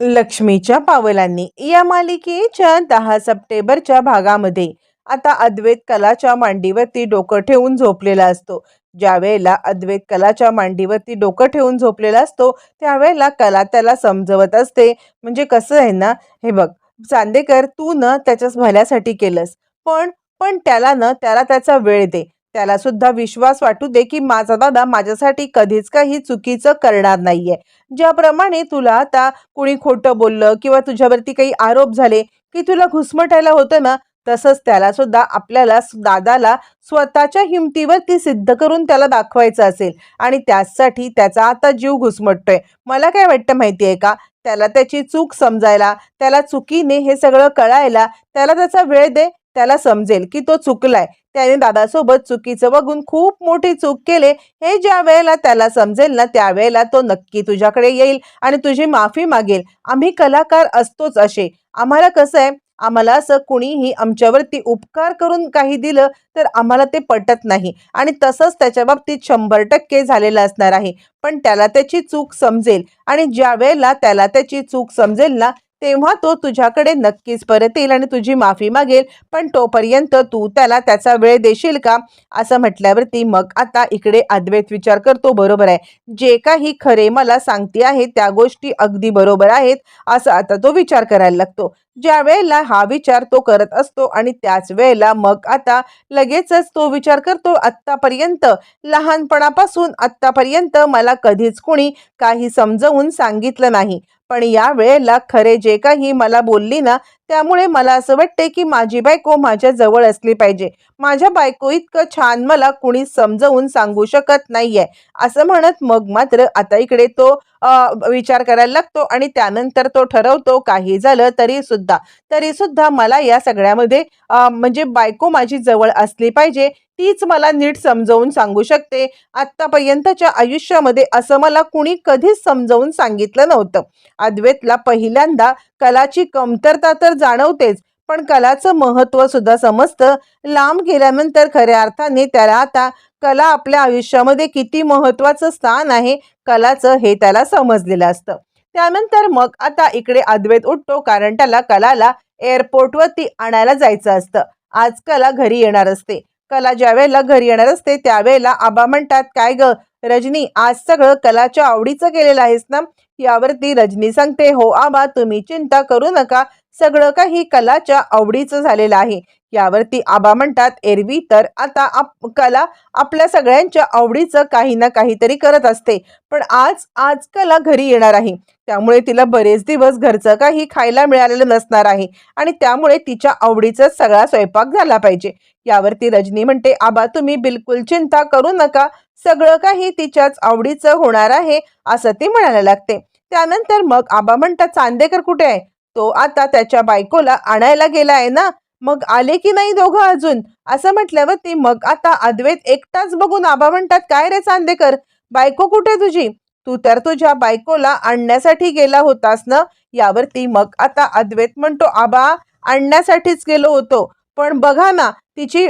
लक्ष्मीच्या पावलांनी. या मालिकेच्या दहा सप्टेंबरच्या भागामध्ये आता अद्वैत कलाच्या मांडीवरती डोकं ठेवून झोपलेला असतो. ज्या वेळेला अद्वैत कलाच्या मांडीवरती डोकं ठेवून झोपलेला असतो त्यावेळेला कला त्याला समजवत असते. म्हणजे कसं आहे ना हे बघ चांदेकर तू न त्याच्याच भल्यासाठी केलंस. पण पण त्याला न त्याला त्याचा वेळ दे. त्याला सुद्धा विश्वास वाटू दे की माझा दादा माझ्यासाठी कधीच काही चुकीचं करणार नाहीये. ज्याप्रमाणे तुला आता कुणी खोटं बोललं किंवा तुझ्यावरती काही आरोप झाले की तुला घुसमटायला होतं ना तसंच त्याला सुद्धा आपल्याला दादाला स्वतःच्या हिमतीवरती सिद्ध करून त्याला दाखवायचं असेल आणि त्यासाठी त्याचा आता जीव घुसमटतोय. मला काय वाटतं माहिती आहे का? त्याला त्याची चूक समजायला त्याला चुकीने हे सगळं कळायला त्याला त्याचा वेळ दे. त्याला समजेल की तो चुकलाय. त्याने दादासोबत चुकीचं बघून खूप मोठी चूक केले. हे ज्या वेळेला त्याला समजेल ना त्यावेळेला तो नक्की तुझ्याकडे येईल आणि तुझी माफी मागेल. आम्ही कलाकार असतोच असे. आम्हाला कसं आहे आम्हाला असं कुणीही आमच्यावरती उपकार करून काही दिलं तर आम्हाला ते पटत नाही. आणि तसंच त्याच्या बाबतीत शंभर टक्के झालेलं असणार आहे. पण त्याला त्याची चूक समजेल आणि ज्या वेळेला त्याला त्याची चूक समजेल ना तेव्हा तो तुझ्याकडे नक्कीच परत येईल आणि तुझी माफी मागेल. पण तोपर्यंत तू त्याला त्याचा वेळ देशील का? असं म्हटल्यावरती मग आता इकडे अद्वैत विचार करतो. बरोबर आहे. जे काही खरे मला सांगते आहे त्या गोष्टी अगदी बरोबर आहेत असं आता तो विचार करायला लागतो. ज्या वेळेला हा विचार तो करत असतो आणि त्याच वेळेला मग आता लगेचच तो विचार करतो आत्तापर्यंत लहानपणापासून आत्तापर्यंत मला कधीच कुणी काही समजवून सांगितलं नाही. पण या वेळेला खरे जे काही मला बोलली ना त्यामुळे मला असं वाटते की माझी बायको माझ्या जवळ असली पाहिजे. माझ्या बायको इतकं छान मला कुणी समजवून सांगू शकत नाहीये. असं म्हणत मग मात्र आता इकडे तो विचार करायला लागतो आणि त्यानंतर तो ठरवतो काही झालं तरी सुद्धा. तरी सुद्धा मला या सगळ्यामध्ये म्हणजे बायको माझी जवळ असली पाहिजे तीच मला नीट समजवून सांगू शकते. आत्तापर्यंतच्या आयुष्यामध्ये असं मला कुणी कधीच समजवून सांगितलं नव्हतं. अद्वैतला पहिल्यांदा कलाची कमतरता तर जाणवतेच पण कलाचं महत्त्व सुद्धा समजतं. लांब गेल्यानंतर खऱ्या अर्थाने त्याला आता कला आपल्या आयुष्यामध्ये किती महत्त्वाचं स्थान आहे कलाचं हे त्याला समजलेलं असतं. त्यानंतर मग आता इकडे अद्वैत उठतो कारण त्याला कलाला एअरपोर्टवरती आणायला जायचं असतं. आज कला घरी येणार असते. कला ज्या वेळेला घरी येणार असते त्यावेळेला आबा म्हणतात काय ग रजनी आज सगळं कलाच्या आवडीचं केलेलं आहेस ना? यावरती रजनी सांगते हो आबा तुम्ही चिंता करू नका. सगळं काही कलाच्या आवडीचं झालेलं आहे. यावरती आबा म्हणतात एरवी तर आता आप कला आपल्या सगळ्यांच्या आवडीचं काही ना काहीतरी करत असते. पण आज आज कला घरी येणार आहे. त्यामुळे तिला बरेच दिवस घरचं काही खायला मिळालेलं नसणार आहे. आणि त्यामुळे तिच्या आवडीचा सगळा स्वयंपाक झाला पाहिजे. यावरती रजनी म्हणते आबा तुम्ही बिलकुल चिंता करू नका. सगळं काही तिच्याच आवडीचं होणार आहे असं ती म्हणायला लागते. त्यानंतर मग आबा म्हणतात चांदेकर कुठे आहे? तो आता त्याच्या बायकोला आणायला गेला आहे ना? मग आले की नाही दोघं अजून? असं म्हटल्यावरती मग आता अद्वैत एकटाच बघून आबा म्हणतात काय रे चांदेकर? बायको कुठे तुझी? तू तर तुझ्या बायकोला आणण्यासाठी गेला होतास ना? यावरती मग आता अद्वैत म्हणतो आबा आणण्यासाठीच गेलो होतो. पण बघा ना तिची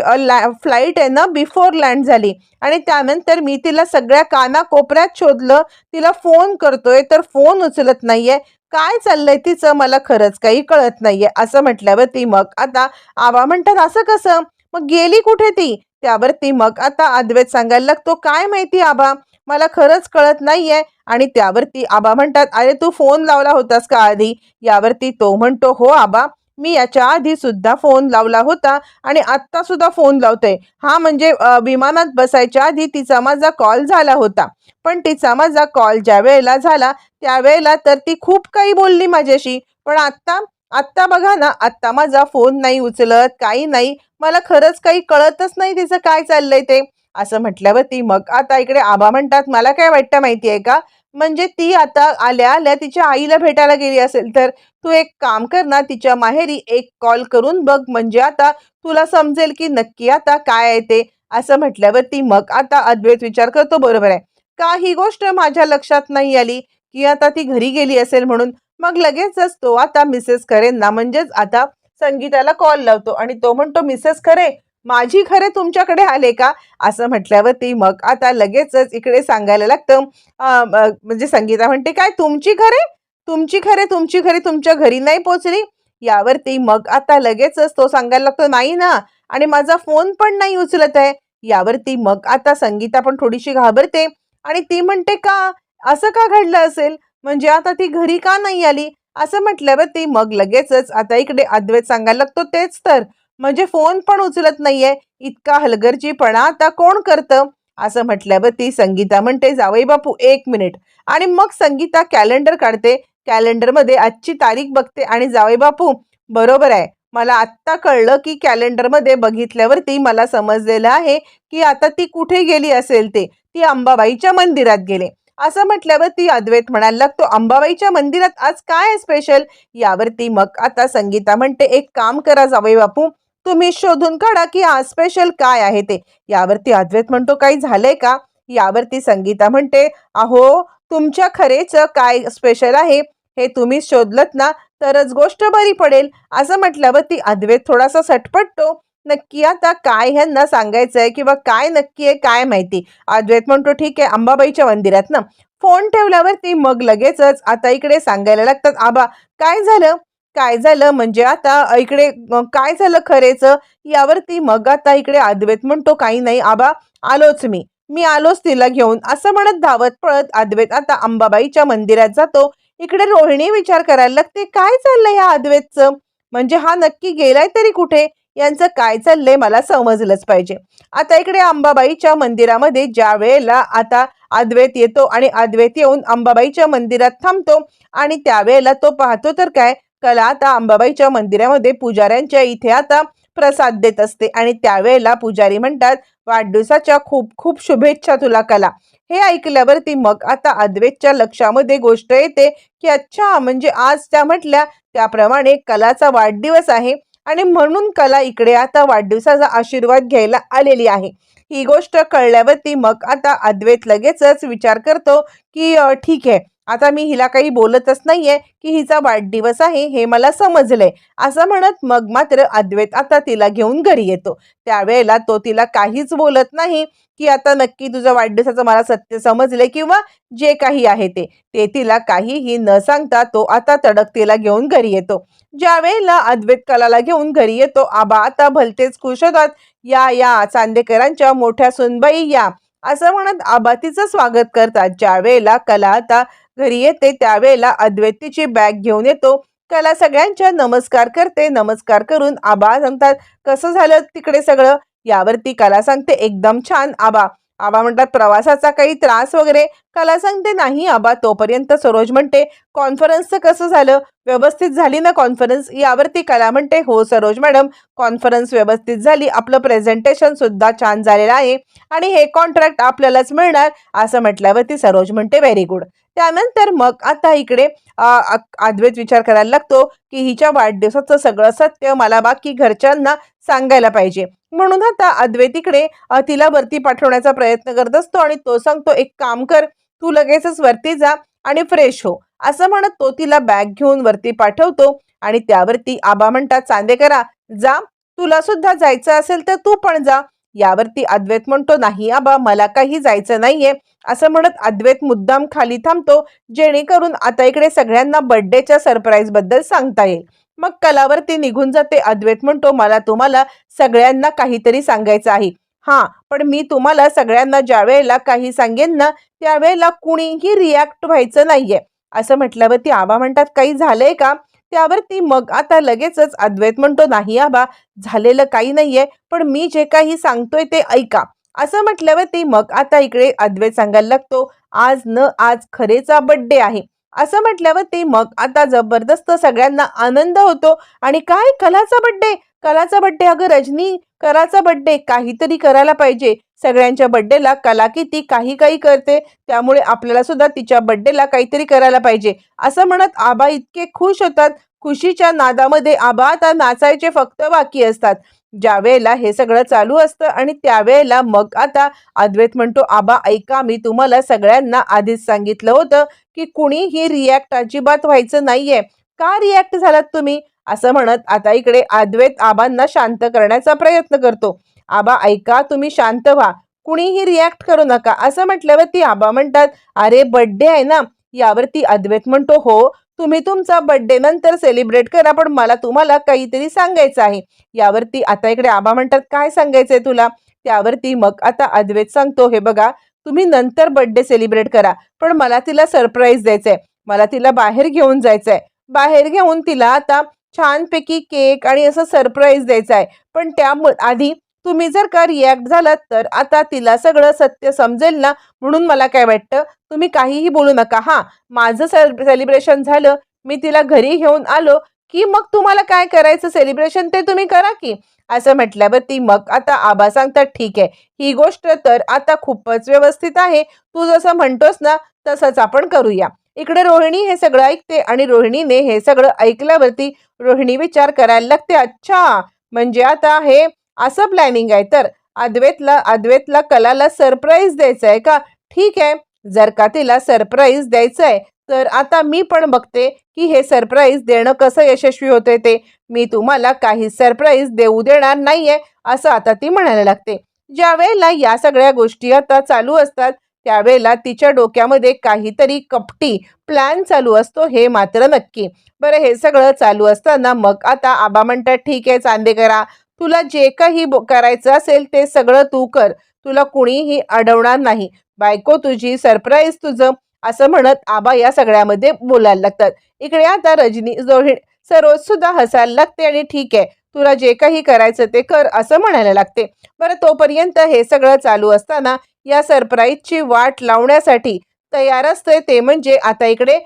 फ्लाईट आहे ना बिफोर लँड झाली. आणि त्यानंतर मी तिला सगळ्या काना कोपऱ्यात शोधलं. तिला फोन करतोय तर फोन उचलत नाहीये. काय चाललंय तिचं मला खरंच काही कळत नाहीये असं म्हटल्यावरती मग आता आबा म्हणतात असं कसं? मग गेली कुठे ती? त्यावरती मग आता अद्वैत सांगायला लागतो काय माहिती आबा मला खरंच कळत नाहीये. आणि त्यावरती आबा म्हणतात अरे तू फोन लावला होतास का आधी? यावरती तो म्हणतो हो आबा मी याच्या आधी सुद्धा फोन लावला होता आणि आत्ता सुद्धा फोन लावते हा म्हणजे विमानात बसायच्या आधी तिचा माझा कॉल झाला होता. पण तिचा माझा कॉल ज्या वेळेला झाला त्यावेळेला तर ती खूप काही बोलली माझ्याशी. पण आत्ता आत्ता बघा ना आत्ता माझा फोन नाही उचलत काही नाही. मला खरंच काही कळतच नाही तिचं काय चाललंय ते. असं म्हटल्यावरती मग आता इकडे आबा म्हणतात मला काय वाटतं माहिती आहे का? म्हणजे ती आता आल्या आल्या तिच्या आईला भेटायला गेली असेल तर तू एक काम कर ना तिच्या माहेरी एक कॉल करून बघ म्हणजे आता तुला समजेल की नक्की आता काय आहे ते असं म्हटल्यावरती मग आता अद्वैत विचार करतो बरोबर आहे. का ही गोष्ट माझ्या लक्षात नाही आली की आता ती घरी गेली असेल म्हणून मग लगेचच तो आता मिसेस खरेंना म्हणजेच आता संगीताला कॉल लावतो आणि तो म्हणतो मिसेस खरे माझी खरे तुमच्याकडे आले का? असं म्हटल्यावरती मग आता लगेचच इकडे सांगायला लागतं म्हणजे संगीता म्हणते काय तुमची खरे तुमची खरे तुमची खरे तुमच्या घरी नाही पोचली? यावरती मग आता लगेचच तो सांगायला लागतो नाही ना आणि माझा फोन पण नाही उचलत आहे. यावरती मग आता संगीता पण थोडीशी घाबरते आणि ती म्हणते का? असं का घडलं असेल? म्हणजे आता ती घरी का नाही आली? असं म्हटल्यावर ती मग लगेचच आता इकडे अद्वैत सांगायला लागतो तेच तर म्हणजे फोन पण उचलत नाहीये. इतका हलगर्जीपणा आता कोण करतं? असं म्हटल्यावर ती संगीता म्हणते जावई बापू एक मिनिट. आणि मग संगीता कॅलेंडर काढते. कॅलेंडरमध्ये आजची तारीख बघते आणि जावई बापू बरोबर आहे. मला आत्ता कळलं की कॅलेंडरमध्ये बघितल्यावरती मला समजलेलं आहे की आता ती कुठे गेली असेल ते. ती अंबाबाईच्या मंदिरात गेले. असं म्हटल्यावर ती अद्वैत म्हणायला लागतो अंबाबाईच्या मंदिरात आज काय आहे स्पेशल यावरती मग आता संगीता म्हणते एक काम करा जावई बापू तुम्ही शोधून काढा की आज स्पेशल काय आहे ते. यावरती अद्वैत म्हणतो काही झालंय का? यावरती संगीता म्हणते अहो तुमच्या खरेच काय स्पेशल आहे? हे तुम्ही शोधलत ना तरच गोष्ट बरी पडेल. असं म्हटल्यावर ती अद्वैत थोडासा सटपटतो. नक्की आता काय ह्यांना सांगायचं आहे किंवा काय नक्की आहे काय माहिती? अद्वैत म्हणतो ठीक आहे अंबाबाईच्या मंदिरात ना. फोन ठेवल्यावर ती मग लगेचच आता इकडे सांगायला लागतात आबा काय झालं? काय झालं? म्हणजे आता इकडे काय झालं खरेच? यावरती मग आता इकडे अद्वैत म्हणतो काही नाही आबा आलोच मी. मी आलोच तिला घेऊन. असं म्हणत धावत पळत अद्वैत आता अंबाबाईच्या मंदिरात जातो. इकडे रोहिणी विचार करायला लागते काय चाललंय या अद्वैतचं म्हणजे हा नक्की गेलाय तरी कुठे? यांचं काय चाललंय मला समजलंच पाहिजे. आता इकडे अंबाबाईच्या मंदिरामध्ये ज्या वेळेला आता अद्वैत येतो आणि अद्वैत येऊन अंबाबाईच्या मंदिरात थांबतो आणि त्यावेळेला तो पाहतो तर काय? कला आता अंबाबाईच्या मंदिरामध्ये पुजाऱ्यांच्या इथे आता प्रसाद देत असते. आणि त्यावेळेला पुजारी म्हणतात वाढदिवसाच्या खूप खूप शुभेच्छा तुला कला. हे ऐकल्यावरती मग आता अद्वैतच्या लक्षामध्ये गोष्ट येते की अच्छा म्हणजे आज त्या म्हटल्या त्याप्रमाणे कलाचा वाढदिवस आहे. आणि म्हणून कला इकडे आता वाढदिवसाचा आशीर्वाद घ्यायला आलेली आहे. ही गोष्ट कळल्यावरती मग आता अद्वैत लगेचच विचार करतो की ठीक आहे. आता मी हिला काही बोलतच नाहीये की हिचा वाढदिवस आहे हे मला समजलंय. असं म्हणत मग मात्र अद्वैत आता तिला घेऊन घरी येतो. त्यावेळेला तो तिला काहीच बोलत नाही की आता नक्की तुझं वाढदिवसाचं मला सत्य समजले किंवा जे काही आहे ते. ते तिला काहीही न सांगता तो आता तडक तिला घेऊन घरी येतो. ज्यावेळेला अद्वैत कलाला घेऊन घरी येतो आबा आता भलतेच खुश होतात. या या चांदेकरांच्या मोठ्या सुनबाई या. असं म्हणत आबा तिचं स्वागत करतात. ज्यावेळेला कला आता घरी येते त्यावेळेला अद्वैतीची बॅग घेऊन येतो. कला सगळ्यांच्या नमस्कार करते नमस्कार करून आबा सांगतात कसं झालं तिकडे सगळं? यावरती कला सांगते एकदम छान आबा. आबा म्हणतात प्रवासाचा काही त्रास वगैरे? कला सांगते नाही आबा तोपर्यंत सरोज म्हणते कॉन्फरन्सचं कसं झालं? व्यवस्थित झाली ना कॉन्फरन्स? यावरती कला म्हणते हो सरोज मॅडम कॉन्फरन्स व्यवस्थित झाली आपलं प्रेझेंटेशन सुद्धा छान झालेलं आहे आणि हे कॉन्ट्रॅक्ट आपल्यालाच मिळणार. असं म्हटल्यावरती सरोज म्हणते व्हेरी गुड त्यानंतर मग आता इकडे अद्वैत विचार करायला लागतो की हिच्या वाढदिवसाचं सगळं सत्य मला बाकी घरच्यांना सांगायला पाहिजे. म्हणून आता अद्वैत इकडे तिला वरती पाठवण्याचा प्रयत्न करत असतो आणि तो सांगतो एक काम कर तू लगेचच वरती जा आणि फ्रेश हो. असं म्हणत तो तिला बॅग घेऊन वरती पाठवतो आणि त्यावरती आबा म्हणतात चांदेकरा जा. तुला सुद्धा जायचं असेल तर तू पण जा. यावरती अद्वैत म्हणतो नाही आबा मला काही जायचं नाहीये. असं म्हणत अद्वैत मुद्दाम खाली थांबतो जेणेकरून आता इकडे सगळ्यांना बर्थडेच्या सरप्राईजबद्दल सांगता येईल. मग कलावरती निघून जाते अद्वैत म्हणतो मला तुम्हाला सगळ्यांना काहीतरी सांगायचं आहे. हा पण मी तुम्हाला सगळ्यांना ज्या वेळेला काही सांगेन ना त्यावेळेला कुणीही रिॲक्ट व्हायचं नाहीये. असं म्हटल्यावरती आबा म्हणतात काही झालंय का? त्यावरती मग आता लगेचच अद्वैत म्हणतो नाही आबा झालेलं काही नाहीये पण मी जे काही सांगतोय ते ऐका. असं म्हटल्यावरती मग आता इकडे अद्वैत सांगायला लागतो आज न आज खरेचा बड्डे आहे. असं म्हटल्यावरती मग आता जबरदस्त सगळ्यांना आनंद होतो आणि काय? कलाचा बड्डे कलाचा बड्डे अगं रजनी कलाचा बड्डे काहीतरी करायला पाहिजे. सगळ्यांच्या बड्डेला कला किती काही काही करते. त्यामुळे आपल्याला सुद्धा तिच्या बड्डेला काहीतरी करायला पाहिजे. असं म्हणत आबा इतके खुश होतात. खुशीच्या नादामध्ये आबा आता नाचायचे फक्त बाकी असतात. ज्या वेळेला हे सगळं चालू असतं आणि त्यावेळेला मग आता अद्वैत म्हणतो आबा ऐका मी तुम्हाला सगळ्यांना आधीच सांगितलं होतं की कुणीही रिॲक्ट अजिबात व्हायचं नाहीये. का रिॲक्ट झालात तुम्ही? असं म्हणत आता इकडे अद्वैत आबांना शांत करण्याचा प्रयत्न करतो. आबा ऐका तुम्ही शांत व्हा. कुणीही रिॲक्ट करू नका. असं म्हटल्यावर ती आबा म्हणतात अरे बड्डे आहे ना. यावरती अद्वैत म्हणतो हो तुम्ही तुमचा बड्डे नंतर सेलिब्रेट करा पण मला तुम्हाला काहीतरी सांगायचं आहे. यावरती आता इकडे आबा म्हणतात काय सांगायचंय तुला? त्यावरती मग आता अद्वैत सांगतो हे बघा तुम्ही नंतर बड्डे सेलिब्रेट करा पण मला तिला सरप्राईज द्यायचंय. मला तिला बाहेर घेऊन जायचंय. बाहेर घेऊन तिला आता छानपैकी केक आणि असं सरप्राईज द्यायचं आहे. पण त्या आधी तुम्ही जर का रिॲक्ट झालात तर आता तिला सगळं सत्य समजेल ना? म्हणून मला काय वाटतं तुम्ही काहीही बोलू नका. हां माझं सेलिब्रेशन झालं मी तिला घरी घेऊन आलो की मग तुम्हाला काय करायचं? सेलिब्रेशन ते तुम्ही करा की? असं म्हटल्यावर ती मग आता आबा सांगतात ठीक आहे ही गोष्ट तर आता खूपच व्यवस्थित आहे. तू जसं म्हणतोस ना तसंच आपण करूया. इकडे रोहिणी हे सगळं ऐकते आणि रोहिणीने हे सगळं ऐकल्यावरती रोहिणी विचार करायला लागते अच्छा म्हणजे आता हे असं प्लॅनिंग आहे तर अद्वैतला अद्वैतला कलाला सरप्राईज द्यायचं आहे का? ठीक आहे जर का तिला सरप्राईज द्यायचं आहे तर आता मी पण बघते की हे सरप्राईज देणं कसं यशस्वी होते ते. मी तुम्हाला काही सरप्राईज देऊ देणार नाहीये असं आता ती म्हणायला लागते. ज्या वेळेला या सगळ्या गोष्टी आता चालू असतात त्यावेळेला तिच्या डोक्यामध्ये काहीतरी कपटी प्लॅन चालू असतो हे मात्र नक्की. बरं हे सगळं चालू असताना मग आता आबा म्हणतात ठीक आहे चांदे करा तुला जे काही करायचं असेल ते सगळं तू कर. तुला कुणीही अडवणार नाही. बायको तुझी सरप्राईज तुझं असं म्हणत आबा या सगळ्यामध्ये बोलायला लागतात. इकडे आता रजनी जोही सरोज सुद्धा हसायला लागते आणि ठीक आहे तुला जे काही करायचं ते कर असं म्हणायला लागते. बरं तोपर्यंत हे सगळं चालू असताना या सरप्राईजची वाट लावण्यासाठी तयार असते ते म्हणजे आता इकडे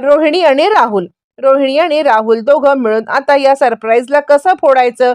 रोहिणी आणि राहुल. रोहिणी आणि राहुल दोघं मिळून आता या सरप्राईजला कसं फोडायचं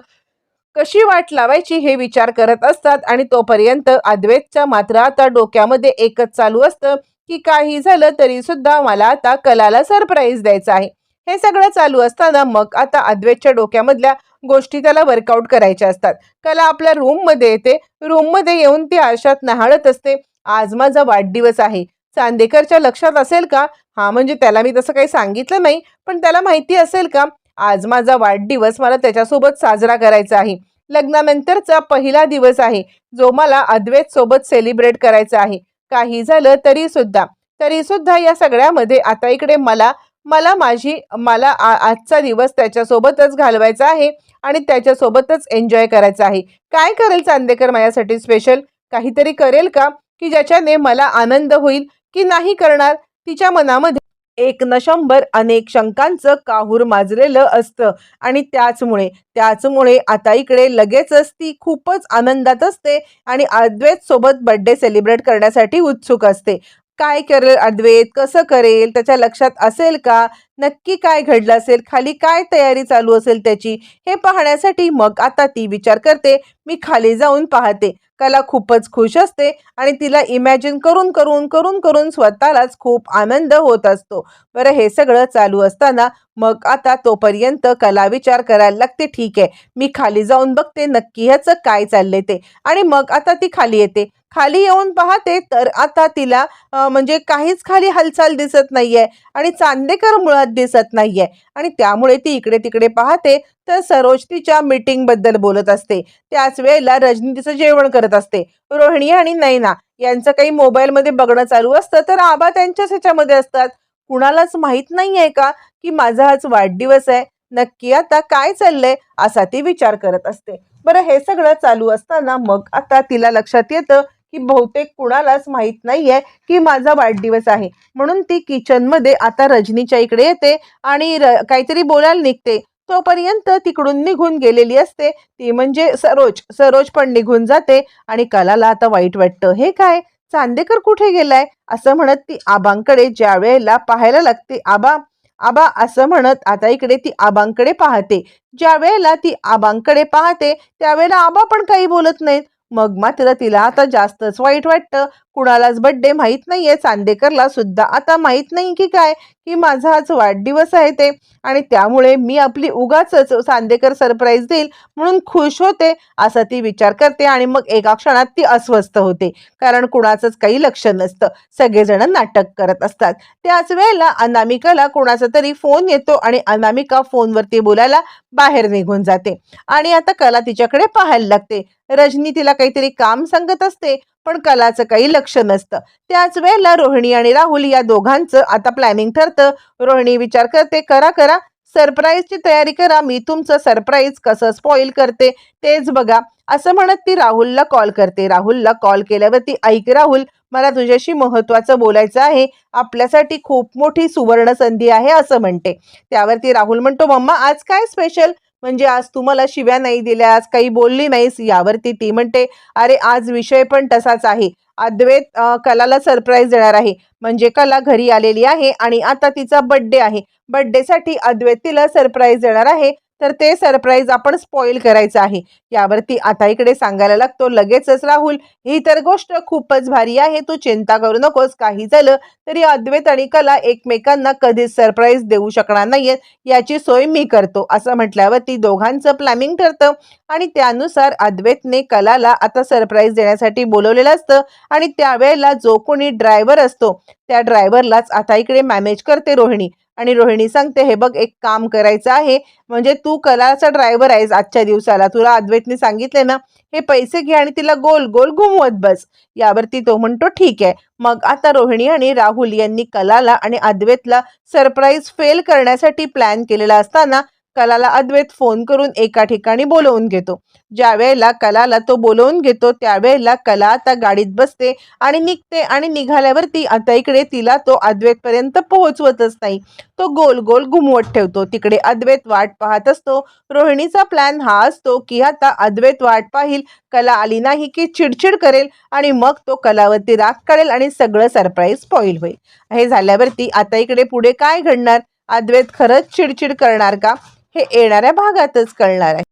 कशी वाट लावायची हे विचार करत असतात आणि तोपर्यंत अद्वैतच्या मात्र आता डोक्यामध्ये एकच चालू असतं की काही झालं तरी सुद्धा मला आता कलाला सरप्राईज द्यायचं आहे. हे सगळं चालू असताना मग आता अद्वैतच्या डोक्यामधल्या गोष्टी त्याला वर्कआउट करायच्या असतात. कला आपल्या रूममध्ये येते. रूममध्ये येऊन ती आरशात नहाळत असते. आज माझा वाढदिवस आहे. चांदेकरच्या लक्षात असेल का? हा म्हणजे त्याला मी तसं काही सांगितलं नाही पण त्याला माहिती असेल का? आज माझा वाढदिवस मला त्याच्यासोबत साजरा करायचा आहे. लग्नानंतरचा पहिला दिवस आहे जो मला अद्वैत सोबत सेलिब्रेट करायचा आहे. काही झालं तरी सुद्धा. तरी सुद्धा या सगळ्यामध्ये आता इकडे मला मला माझी मला आजचा दिवस त्याच्यासोबतच घालवायचा आहे आणि त्याच्यासोबतच एन्जॉय करायचा आहे. काय करेल चांदेकर माझ्यासाठी स्पेशल काहीतरी करेल का? की ज्याच्याने मला आनंद होईल की नाही करणार? तिच्या मनामध्ये एक न शंभर अनेक शंकांचं काहूर माजलेलं असतं. आणि त्याचमुळे त्याचमुळे आता इकडे लगेचच ती खूपच आनंदात असते आणि अद्वैत सोबत बर्थडे सेलिब्रेट करण्यासाठी उत्सुक असते. काय करेल अद्वैत? कसं करेल? त्याच्या लक्षात असेल का? नक्की काय घडलं असेल? खाली काय तयारी चालू असेल त्याची? हे पाहण्यासाठी मग आता ती विचार करते. मी खाली जाऊन पाहते. कला खूपच खुश असते आणि तिला इमॅजिन करून करून करून करून स्वतःलाच खूप आनंद होत असतो. बरं हे सगळं चालू असताना मग आता तोपर्यंत कला विचार करायला लागते. ठीक आहे. मी खाली जाऊन बघते नक्की ह्याचं काय चाललंय ते. आणि मग आता ती खाली येते. खाली येऊन पाहते तर आता तिला म्हणजे काहीच खाली हालचाल दिसत नाहीये आणि चांदेकर मुळात दिसत नाहीये. आणि त्यामुळे ती इकडे तिकडे पाहते तर सरोज तिच्या मीटिंगबद्दल बोलत असते. त्याच वेळेला रजनी तिचं जेवण करत असते. रोहिणी आणि नैना यांचं काही मोबाईलमध्ये बघणं चालू असतं तर आबा त्यांच्याच ह्याच्यामध्ये असतात. कुणालाच माहीत नाही आहे का की माझा हाच वाढदिवस आहे? नक्की आता काय चाललंय? असा ती विचार करत असते. बरं हे सगळं चालू असताना मग आता तिला लक्षात येतं की बहुतेक कुणालाच माहीत नाहीये की माझा वाढदिवस आहे. म्हणून ती किचनमध्ये आता रजनीच्या इकडे येते आणि र काहीतरी बोलायला निघते. तोपर्यंत तिकडून निघून गेलेली असते. ती म्हणजे सरोज. सरोज पण निघून जाते आणि कलाला आता वाईट वाटतं. हे काय? चांदेकर कुठे गेलाय? असं म्हणत ती आबांकडे ज्या वेळेला पाहायला लागते आबा आबा असं म्हणत आता इकडे ती आबांकडे पाहते. ज्या वेळेला ती आबांकडे पाहते त्यावेळेला आबा पण काही बोलत नाहीत. मग मात्र तिला आता जास्तच वाईट वाटतं. कुणालाच बड्डे माहीत नाहीये. चांदेकरला सुद्धा. आता माहीत नाही की काय? की माझा आज वाढदिवस आहे ते. आणि त्यामुळे मी आपली उगाच चांदेकर सरप्राईज देईल म्हणून खुश होते असा ती विचार करते आणि मग एका क्षणात ती अस्वस्थ होते. कारण कुणाचंच काही लक्ष नसतं. सगळेजण नाटक करत असतात. त्याच वेळेला अनामिकाला कुणाचा तरी फोन येतो आणि अनामिका फोनवरती बोलायला बाहेर निघून जाते. आणि आता कला तिच्याकडे पाहायला लागते. रजनी तिला काहीतरी काम सांगत असते. पण कलाचं काही लक्ष नसतं. त्याच वेळेला रोहिणी आणि राहुल या दोघांचं आता प्लॅनिंग ठरतं. रोहिणी विचार करते करा करा. सरप्राईजची तयारी करा. मी तुमचं सरप्राईज कसं स्पॉईल करते तेच बघा. असं म्हणत ती राहुलला कॉल करते. राहुलला कॉल केल्यावरती ऐक राहुल मला तुझ्याशी महत्त्वाचं बोलायचं आहे. आपल्यासाठी खूप मोठी सुवर्ण संधी आहे असं म्हणते. त्यावरती राहुल म्हणतो मम्मा आज काय स्पेशल म्हणजे आज तुम्हाला शिव्या नाही दिल्या आज काही बोलली नाहीस यावरती ती म्हणते अरे आज विषय पण तसाच आहे. अद्वैत कलाला सरप्राईज देणार आहे. म्हणजे कला घरी आलेली आहे आणि आता तिचा बड्डे आहे. बड्डेसाठी अद्वैत तिला सरप्राईज देणार आहे. तर ते सरप्राईज आपण स्पॉईल करायचं आहे. यावरती आता इकडे सांगायला लागतो लगेचच राहुल ही तर गोष्ट खूपच भारी आहे तू चिंता करू नकोस काही झालं तरी अद्वैत आणि कला एकमेकांना कधीच सरप्राईज देऊ शकणार नाहीयेत याची सोय मी करतो असं म्हटल्यावरती दोघांचं प्लॅनिंग ठरतं आणि त्यानुसार अद्वैतने कलाला आता सरप्राईज देण्यासाठी बोलवलेलं असतं आणि त्यावेळेला जो कोणी ड्रायव्हर असतो त्या ड्रायव्हरलाच आता इकडे मॅनेज करते रोहिणी. आणि रोहिणी सांगते हे बघ एक काम करायचं आहे. म्हणजे तू कलाचा ड्रायव्हर आहेस आजच्या दिवसाला. तुला अद्वैतने सांगितले ना हे पैसे घे आणि तिला गोल गोल घुमवत बस. यावरती तो म्हणतो ठीक आहे. मग आता रोहिणी आणि राहुल यांनी कलाला आणि अद्वैतला सरप्राईज फेल करण्यासाठी प्लॅन केलेला असताना कलाला अद्वैत फोन करून एका ठिकाणी बोलवून घेतो. ज्या वेळेला कलाला तो बोलवून घेतो त्यावेळेला कला आता गाडीत बसते आणि निघते आणि निघाल्यावरती आता इकडे तिला तो अद्वैतपर्यंत पोहोचवतच नाही. तो गोल गोल घुमवत ठेवतो. तिकडे अद्वैत वाट पाहत असतो. रोहिणीचा प्लॅन हा असतो की आता अद्वैत वाट पाहिल कला आली नाही की चिडचिड करेल आणि मग तो कलावरती राग काढेल आणि सगळं सरप्राईज स्पॉईल होईल. हे झाल्यावरती आता इकडे पुढे काय घडणार? अद्वैत खरंच चिडचिड करणार का? हे येणाऱ्या भागातच कळणार आहे.